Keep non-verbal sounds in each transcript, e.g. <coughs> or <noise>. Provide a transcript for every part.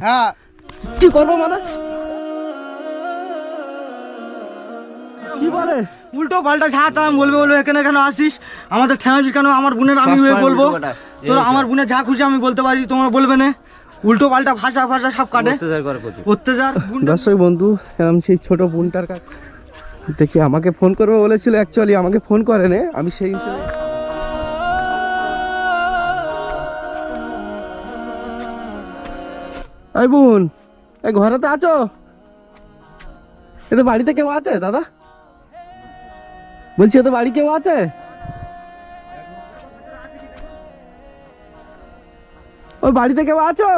হ্যাঁ। কি করব মানে? কি বলে? উল্টো পাল্টা ছাড়তাম বলবে বলবে এখানে কেন আসিস? আমাদের ঠেঙাছিস কেন? আমার বোনের আমি হয়ে বলব। তোর আমার বোনের যা খুশি আমি বলতে পারি তোমরা বলবে না। উল্টো পাল্টা ভাষা ভাষা সব কাটে অত্যাচার দর্শক বন্ধু আমি সেই ছোট বোনটার কাছে দেখি আমাকে ফোন করবে বলেছিল অ্যাকচুয়ালি আমাকে ফোন করে নে। আমি সেই হিসেবে এই বোন এই ঘরে তো আছো? এ তো বাড়িতে কেউ আছে দাদা? বলছি তো বাড়ি কেউ আছে? ওই বাড়িতে কেউ আছো?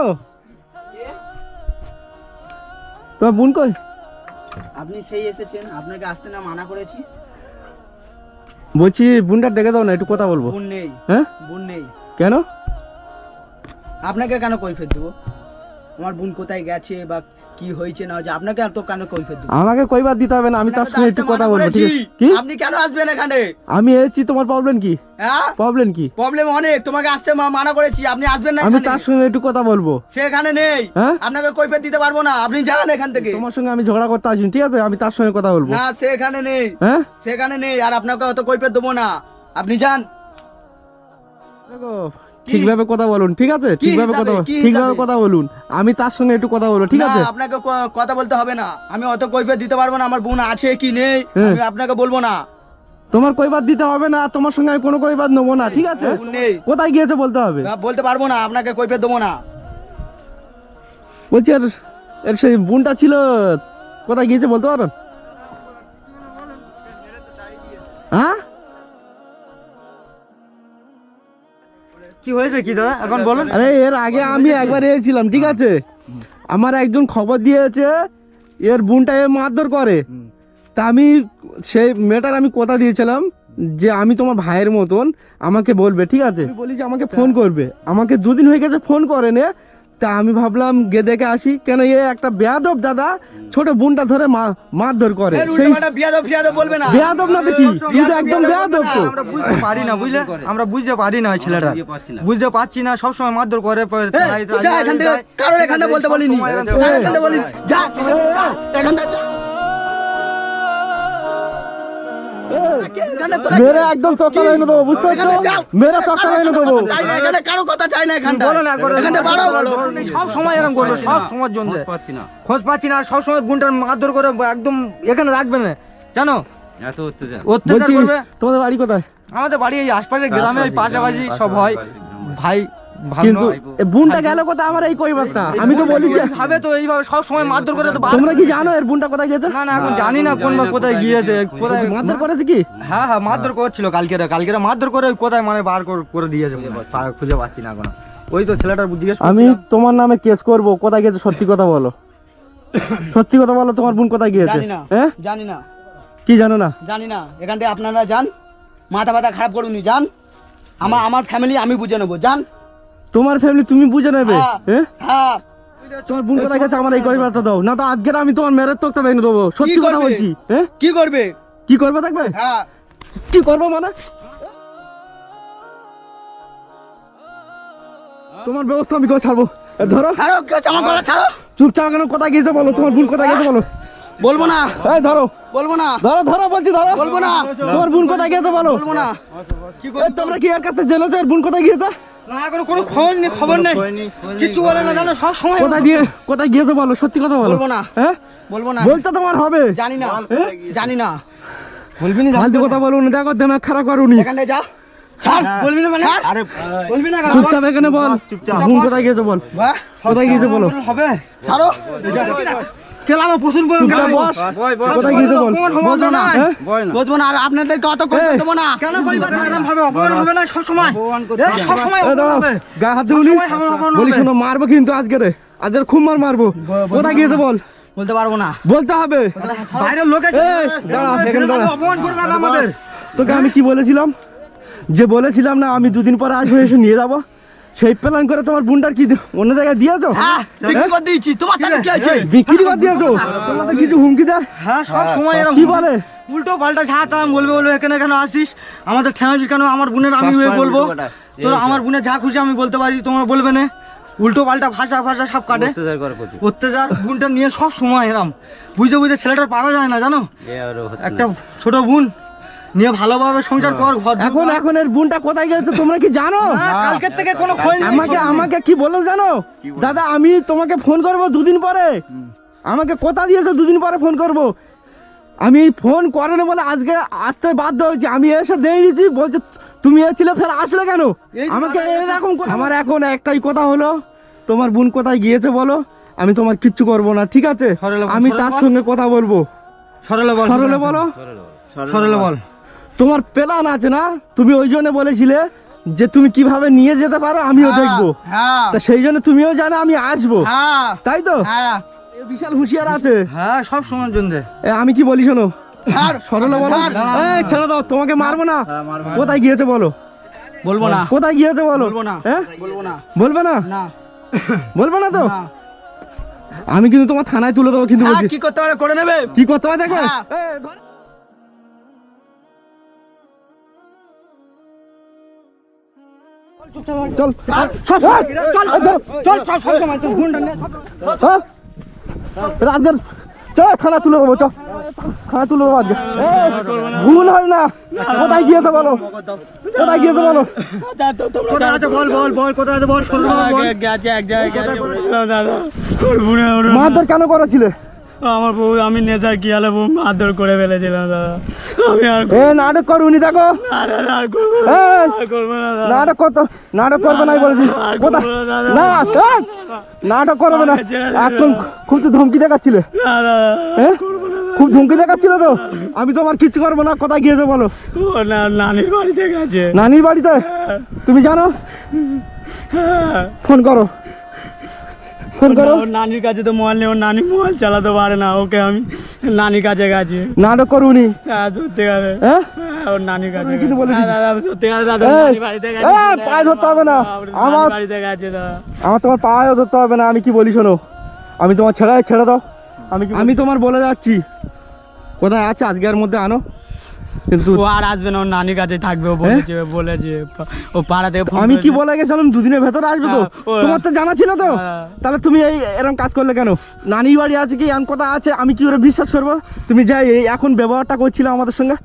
তোমার বোন কই? আপনি সেই এসেছেন আপনাকে আসতে না মানা করেছি। বলছি বোনটা ডেকে দাও না একটু কথা বলব। বোন নেই হ্যাঁ? বোন নেই। কেন? আপনাকে কেন কৈফের দেবো? আমার বোন কোথায় গেছে বা কি হয়েছে না হয়েছে আপনাকে এত কেন কৈফের দেবো? আমাকে কইবার দিতে হবে না আমি তার সঙ্গে একটু কথা বলব ঠিক আছে? কি? আপনি কেন আসবেন এখানে? আমি এসেছি তোমার প্রবলেম কি? হ্যাঁ? প্রবলেম কি? প্রবলেম অনেক তোমাকে আসতে মানা করেছি আপনি আসবেন না আমি তার সঙ্গে একটু কথা বলব। সে এখানে নেই। হ্যাঁ? আপনাকে দিতে পারব না আপনি যান এখান থেকে। তোমার সঙ্গে আমি ঝগড়া করতে আসিনি ঠিক আছে? আমি তার সঙ্গে কথা বলব। না সে এখানে নেই। হ্যাঁ? সে এখানে নেই আর আপনাকে অত কৈফের দেবো না। আপনি যান। দেখো ঠিকভাবে কথা বলুন ঠিক আছে? ঠিকভাবে? কথা ঠিকভাবে কথা বলুন। আমি তার সঙ্গে একটু কথা বলব ঠিক আছে? আপনাকে কথা বলতে হবে না। আমি অত কৈফের দিতে পারব না আমার বোন আছে কি নেই হ্যাঁ। আমি আপনাকে বলব না। তোমার কইবার দিতে হবে না তোমার সঙ্গে আমি কোনো কইবার নেব না ঠিক আছে? নেই। কোথায় গিয়েছে বলতে হবে? না, বলতে পারব না আপনাকে কৈফের দেবো না। বলছি আর এর সেই বোনটা ছিল কোথায় গিয়েছে বলতে পারেন? কি হয়েছে কি দাদা? এখন বলুন। আরে এর আগে আমি একবার এসেছিলাম ঠিক আছে? আমার একজন খবর দিয়েছে এর বোনটা এ মারধর করে। তা আমি সেই মেয়েটার আমি কথা দিয়েছিলাম যে আমি তোমার ভাইয়ের মতন আমাকে বলবে ঠিক আছে? বলি যে আমাকে ফোন করবে। আমাকে দুদিন হয়ে গেছে ফোন করে নে তা আমি ভাবলাম গে দেখে আসি কেন এ একটা বেয়াদব দাদা ছোট বোনটা ধরে মা- মারধর করে। বলবে না। বেয়াদব না দেখি একদম বিয়াদব তো। আমরা বুঝতে পারি না বুঝলে? আমরা বুঝতে পারি না ওই ছেলেটা বুঝতে পারছি না। সব সময় সবসময় মারধর করে যা এখান থেকে কারোর এখানে বলতে বলিনি। সবসময় এরকম কারোর করে। এখানে বলিনি। যা এখান মেরে একদম চক্কর এনে দেবো বুঝতে পারছ? মেরে চক্কর এনে দেবো। না, এখানে কারও কথা চাই না এখানটা বলো না এখান থেকে বাড়ো সব সময় এরকম করবে সব সময় জন্য খোঁজ পাচ্ছি না। খোঁজ পাচ্ছি না আর সবসময় বোনটার মারধর করে একদম এখানে রাখবে না। জানো? এত অত্যাচার। অত্যাচার করবে। তোমাদের বাড়ি কোথায়? আমাদের বাড়ি এই আশপাশে গ্রামে পাশাপাশি সব হয়। ভাই কিন্তু গেল আমার এই আমি তো বলি যে ভাবে তো এইভাবে সব সময় মারধর করে তো তোমরা কি জানো এর বোনটা কোথায় গেছে না না এখন জানি না কোন কোথায় গিয়েছে কোথায় মারধর করেছে কি? হ্যাঁ হ্যাঁ মারধর করছিল কালকে কালকে মারধর করে কোথায় মানে বার করে দিয়েছে খুঁজে পাচ্ছি না এখন। ওই তো ছেলেটার জিজ্ঞেস আমি তোমার নামে কেস করব কোথায় গেছে সত্যি কথা বলো। সত্যি কথা বলো তোমার বোন কোথায় গিয়েছে? জানি না হ্যাঁ? জানি না। কি জানো না? জানি না এখান থেকে আপনারা যান। মাথা ব্যথা খারাপ করুনি যান। আমার আমার ফ্যামিলি আমি বুঝে নেব যান। তোমার ফ্যামিলি তুমি বুঝে নেবে। হ্যাঁ। হ্যাঁ। তোমার বোন কোথায় গেছে? আমার এই কইবারটা দাও। না তো আজকের আমি তোমার মেরের তক্তা ভেঙে দেবো। সত্যি কথা বলছি হ্যাঁ কি করবে? কি করবে দেখবে? হ্যাঁ। কি করব মানে? তোমার ব্যবস্থা আমি করে ছাড়বো। ধরো। ছাড়ো কেউ আমার গলা ছাড়ো? চুপচাপ কেন? কোথায় গিয়েছে বলো? তোমার গেছে বলো? বলব না। এই ধরো। বলব না। ধরো ধরো বলছি ধরো। বলব না। তোমার বোন কোথায় গিয়েছে বলো? বলব না। কি তোমরা কি এর কাছে জেনেছো? বোন কোথায় গিয়েছে? না এখন কোনো খবর নেই খবর নেই। কিছু বলে না জানো সব সময় কোথায় দিয়ে কোথায় গিয়েছে বলো? সত্যি কথা বলো। বলব না। হ্যাঁ? বলব না। বলতে তোমার হবে। জানি না। হ্যাঁ? জানি না। বলবি না ফালতু কথা বলুন দেখো দেমাগ খারাপ করুনি। এখান যা। ছাড় বলবি না মানে? আরে বলবি না চুপচাপ এখানে বল। কোথায় গিয়েছে বল? কোথায় গিয়েছে বলো? হবে। ছাড়ো। কোথায় গিয়েছে বল বলব না হ্যাঁ? বলব না। আর আপনাদেরকে অত করতে দেবো না? কেন কইবা এরকম ভাবে অপমান হবে না? সব সময় সব সময় হবে। গায়ে হাত বলি। শোনো মারবো কিন্তু আজকে রে। আজকের খুব মার মারবো। কোথায় গিয়েছে বল। বলতে পারব না। বলতে হবে। বাইরের লোক দাঁড়া, এখানে দাঁড়া। অপমান করে আমাদের। তোকে আমি কি বলেছিলাম? যে বলেছিলাম না আমি দুদিন পরে আসব এসে নিয়ে যাব। সেই প্ল্যান করে তোমার বুনটার কি অন্য জায়গায় দিয়েছ? হ্যাঁ বিক্রি করে দিয়েছি। তোমার টাকা কি আছে? বিক্রি করে দিয়েছ? তোমাদের কিছু হুমকি দেয়? হ্যাঁ সব সময় এরকম কি বলে? উল্টো পাল্টা ছাড়তাম বলবে বলবে এখানে কেন আসিস? আমাদের ঠেঙাছিস কেন? আমার বোনের আমি হয়ে বলব। তোর আমার বোনের যা খুশি আমি বলতে পারি তোমরা বলবে না। উল্টো পাল্টা ভাষা ভাষা সব কাটে। অত্যাচার বোনটা নিয়ে সব সময় এরম। বুঝতে বুঝতে ছেলেটার পারা যায় না জানো? এ আর হচ্ছে একটা। ছোট বোন নিয়ে ভালোভাবে সংসার কর ঘর এখন এখন এর বোনটা কোথায় গেছে তোমরা কি জানো? কালকের থেকে কোনো খোঁজ আমাকে আমাকে কি বলো জানো? দাদা আমি তোমাকে ফোন করব দুদিন পরে। আমাকে কথা দিয়েছ দুদিন পরে ফোন করব? আমি ফোন করেনি বলে আজকে আসতে বাধ্য হয়েছি। আমি এসে দিয়ে দিয়েছি বলছে তুমি এসেছিলে ফের আসলে কেন? আমাকে এরকম আমার এখন একটাই কথা হলো তোমার বোন কোথায় গিয়েছে বলো? আমি তোমার কিচ্ছু করব না ঠিক আছে? আমি তার সঙ্গে কথা বলব। সরলে বল সরলে বলো। সরলে বল। তোমার প্ল্যান আছে না? তুমি ওই জন্য বলেছিলে যে তুমি কীভাবে নিয়ে যেতে পারো আমিও দেখব। হ্যাঁ। তা সেই জন্য তুমিও জানো আমি আসব। হ্যাঁ। তাই তো? হ্যাঁ। বিশাল হুঁশিয়ার আছে। হ্যাঁ সব সময়ের জন্য। আমি কি বলি শোনো? ছাড় সরলা বলো। ছাড়। এই ছেড়ে দাও তোমাকে মারবো না। কোথায় গিয়েছে বলো? বলব না। কোথায় গিয়েছে বলো? বলব না। হ্যাঁ? বলব না। বলবে না? না। বলবে না তো? আমি কিন্তু তোমার থানায় তুলে দেবো কিন্তু হ্যাঁ, বলছি। কি করতে পারে করে নেবে। কি করতে হয়। দেখো চল চল চল চল চল সব সময় তোর গুন্ডা হ্যাঁ রাজের চল থানা তুলে দেবো চল থানা তুলে দেবো আজকে ভুল হয় না কোথায় গিয়েছে বলো কোথায় গিয়েছে বলো কোথায় আছে বল বল বল কোথায় আছে বল গেছে এক জায়গায় গেছে মারধর কেন করেছিলে আমার বউ আমি নেজার কি হলে বউ মারধর করে ফেলেছিলাম দাদা। আমি আর এ নাটক করো উনি দেখো আর করব না, এ, আর করব না দাদা। নাটক কত নাটক করবে নাই বলেছি। আর না, দাদা। না এই, নাটক করবে না। ছেড়ে দে। এখন খুব তো ধমকি দেখাচ্ছিলে। না, দাদা। হ্যাঁ খুব ধমকি দেখাচ্ছিল তো। আমি তোমার কিচ্ছু করব না কোথায় গিয়েছে বলো। ও না নানির বাড়িতে গেছে। নানির বাড়িতে? তুমি জানো? হ্যাঁ। ফোন করো। ফোন করো। নানির কাছে তো মোবাইল নেই ওর নানি মোবাইল চালাতে পারে না ওকে আমি নানির কাছে গেছি। নাটক করো উনি হ্যাঁ সত্যি করে হ্যাঁ? ওর নানির কাছে কিন্তু বলে হ্যাঁ, দাদা সত্যি করে দাদা এই, বাড়িতে গেছে। এই, পায়ে ধরতে হবে না। আমার বাড়িতে গেছে দাদা। আমার তোমার ধরতে হবে না আমি কি বলি শোনো? আমি তোমার ছেড়ে ছেড়ে দাও। আমি আমি তোমার বলে যাচ্ছি। কোথায় আছে আজকের মধ্যে আনো। কিন্তু ও আর আসবে না ওর নানির কাছে থাকবে ও বলেছে বলেছে ও পাড়া থেকে আমি কি বলে গেছিলাম দুদিনের ভেতরে আসবে তো? হ্যাঁ, তোমার তো জানা ছিল তো? হ্যাঁ। তাহলে তুমি এই এরকম কাজ করলে কেন? নানির বাড়ি আছে কি? এমন কথা আছে? আমি কি করে বিশ্বাস করব? তুমি যাই এখন ব্যবহারটা করছিলে আমাদের সঙ্গে?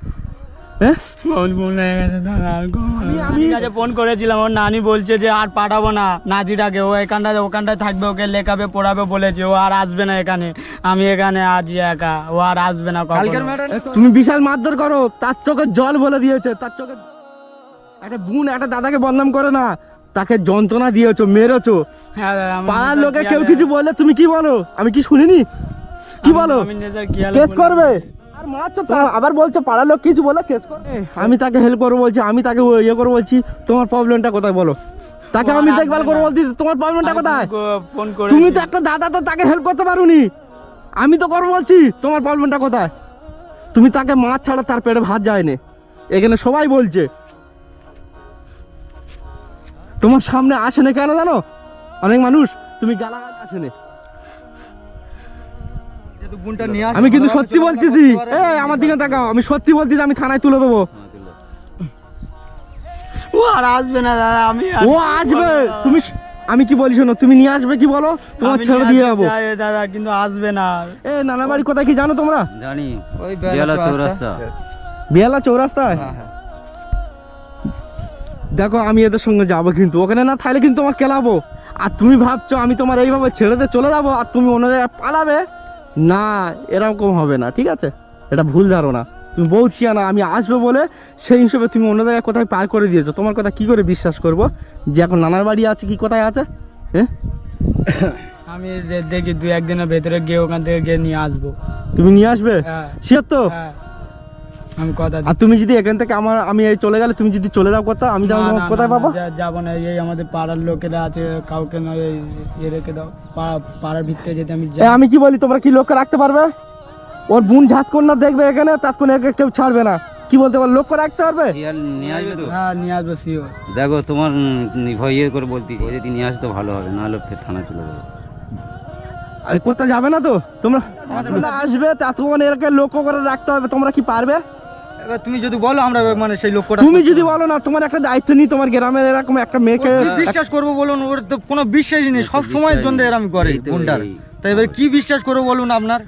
আমি- কাছে ফোন করেছিলাম ওর নানি বলছে যে আর পাঠাবো না নাতিটাকে ও এখানটায় ওখানটায় থাকবে ওকে লেখাবে পড়াবে বলেছে ও আর আসবে না এখানে। আমি এখানে আছি একা ও আর আসবে না কখনো। কালকের ম্যাটার তুমি বিশাল মারধর করো তার চোখে জল বলে দিয়েছে তার চোখে একটা বোন একটা দাদাকে বদনাম করে না তাকে যন্ত্রণা দিয়েছ মেরেছো। হ্যাঁ পাড়ার লোকে কেউ কিছু বললে তুমি কি বলো? আমি কি শুনিনি? কি বলো? কেস করবে? আবার বলছো পাড়ার লোক কিছু বলে কেস আমি তাকে হেল্প করব বলছি আমি তাকে ইয়ে করব বলছি তোমার প্রবলেমটা কোথায় বলো? তাকে আমি দেখভাল করব বলছি তোমার প্রবলেমটা কোথায়? ফোন করে তুমি তো একটা দাদা তো তাকে হেল্প করতে পারোনি। আমি তো করব বলছি তোমার প্রবলেমটা কোথায়? তুমি তাকে মাছ ছাড়া তার পেটে ভাত যায়নি। এখানে সবাই বলছে। তোমার সামনে আসে না কেন জানো? অনেক মানুষ তুমি গালাগাল আসে না আমি কিন্তু সত্যি বলতেছি। এই আমার দিকে তাকাও। আমি সত্যি বলতেছি আমি থানায় তুলে দেবো। ও আর আসবে না দাদা আমি ও আসবে। তুমি আমি কি বলি শোনো তুমি নিয়ে আসবে কি বলো? তোমার ছেড়ে দিয়ে যাব। দাদা কিন্তু আসবে না এ নানা বাড়ি কোথায় কি জানো তোমরা? জানি। ওই বেলা চৌরাস্তা। বিয়ালা চৌরাস্তায়? হ্যাঁ, হ্যাঁ। দেখো আমি এদের সঙ্গে যাব কিন্তু। ওখানে না থাকলে কিন্তু তোমার খেলাবো আর তুমি ভাবছ আমি তোমার এইভাবে ছেড়ে দিয়ে চলে যাব আর তুমি অন্য জায়গায় পালাবে? না এরকম হবে না ঠিক আছে? এটা ভুল ধারণা। তুমি বলছি না আমি আসব বলে সেই হিসেবে তুমি অন্য জায়গায় কোথায় পার করে দিয়েছ। তোমার কথা কি করে বিশ্বাস করব? যে এখন নানার বাড়ি আছে কি কোথায় আছে? হ্যাঁ? <coughs> আমি দেখি দু একদিনের ভেতরে গিয়ে ওখান থেকে গিয়ে নিয়ে আসব। তুমি নিয়ে আসবে? সে তো? হ্যাঁ। আমি কথা আর তুমি যদি এখান থেকে আমার আমি এই চলে গেলে তুমি যদি চলে যাও কোথাও আমি যাব কোথায় পাবো? যাব না এই আমাদের পাড়ার লোকেরা আছে কাউকে না এই ইয়ে রেখে দাও। পাড়ার ভিতরে যেতে আমি যাই আমি কি বলি তোমরা কি লক্ষ্য রাখতে পারবে? ওর বোন ঝাত কন্যা দেখবে এখানে তাৎক্ষণ একে কেউ ছাড়বে না। কি বলতে পারো লক্ষ্য রাখতে পারবে? ইয়ার নিয়ে আসবে তো? হ্যাঁ নিয়ে আসব শিওর দেখো তোমার ভয় ইয়ে করে বলতেছি যদি নিয়ে আসে তো ভালো হবে নাহলে ফের থানা চলে যাবে। আর কোথাও যাবে না তো? তোমরা আসবে তাৎক্ষণ এরকে লক্ষ্য করে রাখতে হবে তোমরা কি পারবে? এবার তুমি যদি বলো আমরা মানে সেই লক্ষ্যটা তুমি যদি বলো না তোমার একটা দায়িত্ব নিই তোমার গ্রামের এরকম একটা মেয়েকে বিশ্বাস করব বলুন ওর তো কোনো বিশ্বাসই নেই সব সময়ের জন্য এরম করে। তাই এবার কি বিশ্বাস করব বলুন আপনার।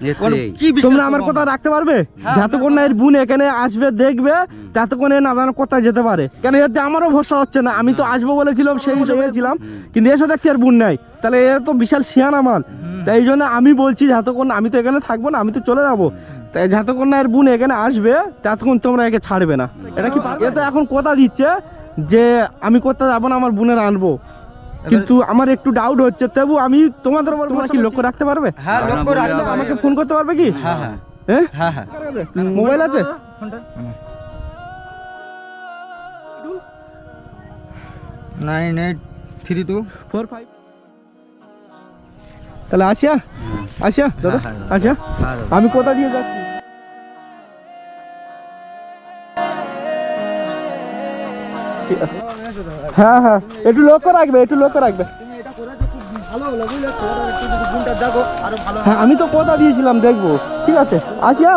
কি তোমরা আমার কথা রাখতে পারবে? হ্যাঁ, যতক্ষণ না এর বোন এখানে আসবে দেখবে ততক্ষণ এ না জানো কোথায় যেতে পারে। কেন এতে আমারও ভরসা হচ্ছে না। আমি তো আসব বলেছিলাম সেই হিসেবে ছিলাম কিন্তু এসে দেখছি আর বোন নাই? তাহলে এ তো বিশাল শিয়ানা মাল তাই এই জন্য আমি বলছি যতক্ষণ আমি তো এখানে থাকব না আমি তো চলে যাব। তাই যতক্ষণ না এর বোন এখানে আসবে ততক্ষণ তোমরা একে ছাড়বে না। এটা কি এ তো এখন কথা দিচ্ছে যে আমি কোথাও যাব না আমার বোনের আনব। কিন্তু আমার একটু ডাউট হচ্ছে তবু আমি তোমাদের উপর তোমরা কি লক্ষ্য রাখতে পারবে? হ্যাঁ লক্ষ্য রাখতে আমাকে ফোন করতে পারবে কি? হ্যাঁ হ্যাঁ। হ্যাঁ? হ্যাঁ হ্যাঁ। মোবাইল আছে? ফোনটা nine eight three two. Four five. তাহলে আসিয়া আসিয়া দাদা হ্যাঁ, আসিয়া। আমি কোথা দিয়ে যাচ্ছি। হ্যাঁ হ্যাঁ। একটু লক্ষ্য রাখবে, একটু লক্ষ্য রাখবে। হ্যাঁ আমি তো কথা দিয়েছিলাম, দেখব। ঠিক আছে আসিয়া